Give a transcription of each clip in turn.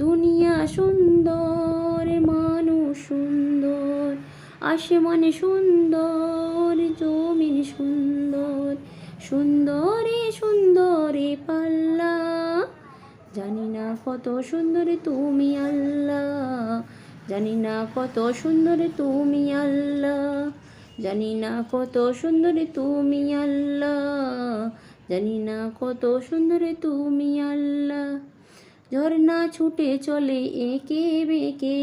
দুনিয়া সুন্দর, মানুষ সুন্দর, আসমান সুন্দর, জমিন সুন্দর, সুন্দরে সুন্দরে পাল্লা। জানি না কত সুন্দর তুমি আল্লাহ, জানি না কত সুন্দর তুমি আল্লাহ, জানি না কত সুন্দর তুমি আল্লাহ, জানি না কত সুন্দর তুমি আল্লাহ। ঝর্ণা ছুটে চলে একে বেঁকে,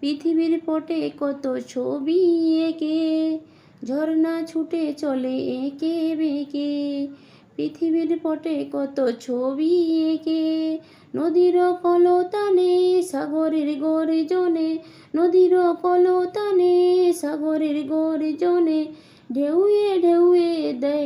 পৃথিবীর পটে কত ছবি এঁকে। ঝর্ণা ছুটে চলে একে বেঁকে, পৃথিবীর পটে কত ছবি এঁকে। নদীর কলতানে সাগরের গর্জনে, নদীর কলতানে সাগরের গর্জনে, ঢেউয়ে ঢেউয়ে দেয়